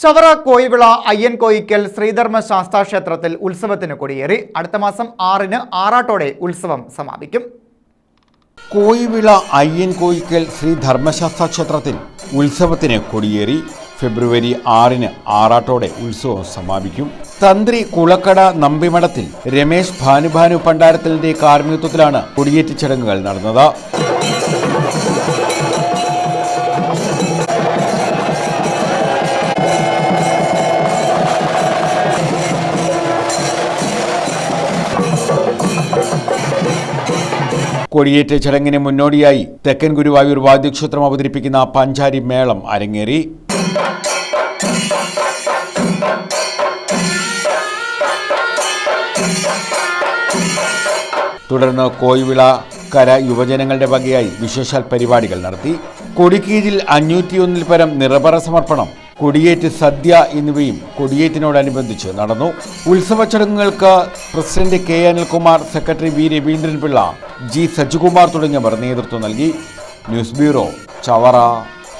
ചവറ കോയിവിള അയ്യൻ കോയിക്കൽ ശ്രീധർമ്മ ശാസ്താ ക്ഷേത്രത്തിൽ ഉത്സവത്തിന് കൊടിയേറി. അടുത്ത മാസം ആറിന് ആറാട്ടോടെ ഉത്സവം സമാപിക്കും. കോയിവിള അയ്യൻ കോയിക്കൽ ധർമ്മശാസ്ത്ര ക്ഷേത്രത്തിൽ ഉത്സവത്തിന് കൊടിയേറി. ഫെബ്രുവരി ആറിന് ആറാട്ടോടെ ഉത്സവം സമാപിക്കും. തന്ത്രി കുളക്കട നമ്പിമഠത്തിൽ രമേശ് ഭാനുഭാനു പണ്ടാരത്തിലിന്റെ കാർമ്മികത്വത്തിലാണ് കൊടിയേറ്റ ചടങ്ങുകൾ നടന്നത്. കൊടിയേറ്റ് ചടങ്ങിന് മുന്നോടിയായി തെക്കൻ ഗുരുവായൂർ വാദ്യക്ഷേത്രം അവതരിപ്പിക്കുന്ന പഞ്ചാരി മേളം അരങ്ങേറി. തുടർന്ന് കോയിവിള കര യുവജനങ്ങളുടെ വകയായി വിശേഷാൽ പരിപാടികൾ നടത്തി. കൊടിക്കീഴിൽ അഞ്ഞൂറ്റിയൊന്നിൽ പരം നിറപറ സമർപ്പണം കൊടിയേറ്റ് സദ്യ എന്നിവയും കൊടിയേറ്റിനോടനുബന്ധിച്ച് നടന്നു. ഉത്സവ ചടങ്ങുകൾക്ക് president K Anilkumar secretary V Raveendranpillai G Sajikumar തുടങ്ങിയവർ നേതൃത്വം നൽകി. News bureau Chavara.